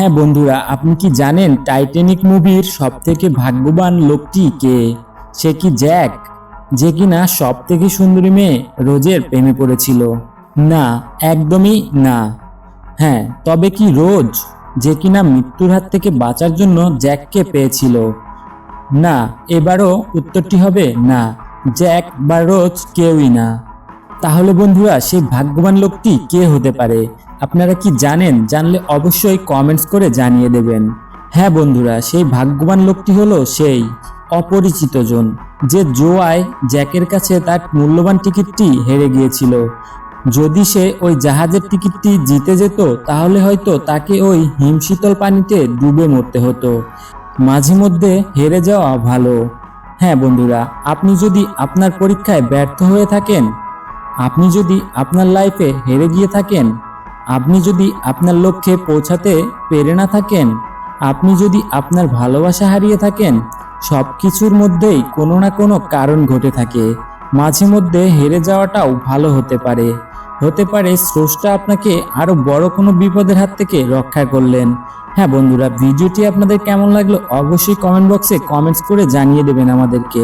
হ্যাঁ বন্ধুরা, আপনি কি জানেন টাইটানিক মুভির সব থেকে ভাগ্যবান লোকটি কে? সে কি জ্যাক যে কিনা সব থেকে সুন্দরী মেয়ে রোজের প্রেমে পড়েছিল? না, একদমই না। হ্যাঁ তবে কি রোজ যে কিনা মৃত্যুর হাত থেকে বাঁচার জন্য জ্যাককে পেয়েছিল? না, এবারও উত্তরটি হবে না। জ্যাক বা রোজ কেউই না। তাহলে বন্ধুরা, সেই ভাগ্যবান লোকটি কে হতে পারে? আপনারা কি জানেন? জানলে অবশ্যই কমেন্টস করে জানিয়ে দেবেন। হ্যাঁ বন্ধুরা, সেই ভাগ্যবান লোকটি হলো সেই অপরিচিত জন, যে জোয়ায় জ্যাকের কাছে তার মূল্যবান টিকিটটি হেরে গিয়েছিল। যদি সে ওই জাহাজের টিকিটটি জিতে যেত, তাহলে হয়তো তাকে ওই হিমশীতল পানিতে ডুবে মরতে হতো। মাঝে মধ্যে হেরে যাওয়া ভালো। হ্যাঁ বন্ধুরা, আপনি যদি আপনার পরীক্ষায় ব্যর্থ হয়ে থাকেন আপনি যদি আপনার লাইফে হেরে গিয়ে থাকেন, আপনি যদি আপনার লক্ষ্যে পৌঁছাতে পেরে না থাকেন, আপনি যদি আপনার ভালোবাসা হারিয়ে থাকেন সব কিছুর মধ্যেই কোনো না কোনো কারণ ঘটে থাকে। মাঝে মধ্যে হেরে যাওয়াটাও ভালো হতে পারে। হতে পারে স্রষ্টা আপনাকে আরও বড় কোনো বিপদের হাত থেকে রক্ষা করলেন। হ্যাঁ বন্ধুরা, ভিডিওটি আপনাদের কেমন লাগল অবশ্যই কমেন্ট বক্সে কমেন্টস করে জানিয়ে দেবেন আমাদেরকে।